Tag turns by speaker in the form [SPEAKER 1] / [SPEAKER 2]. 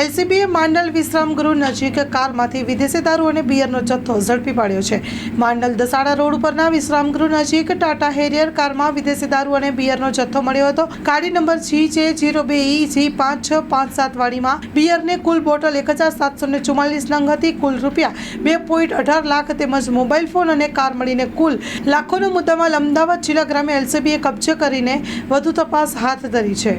[SPEAKER 1] એલસીબીએ માંડલ વિશ્રામ ગૃહ નજીક કારમાંથી વિદેશી દારૂ અને બિયરનો જથ્થો ઝડપી પાડ્યો છે. માંડલ દસાડા રોડ ઉપરના વિશ્રામ ગૃહ નજીક ટાટા હેરિયર કારમાં વિદેશી દારૂ અને બિયરનો જથ્થો મળ્યો હતો. ગાડી નંબર જી જે જીરો બે ઈ જી પાંચ છ પાંચ સાત વાળીમાં બિયરની કુલ બોટલ એક હજાર સાતસો ને ચુમ્માલીસ નંગ હતી. કુલ રૂપિયા બે પોઈન્ટ અઢાર લાખ તેમજ મોબાઈલ ફોન અને કાર મળીને કુલ લાખોનો મુદ્દામાં અમદાવાદ જિલ્લા ગ્રામે એલસીબીએ કબજે કરીને વધુ તપાસ હાથ ધરી છે.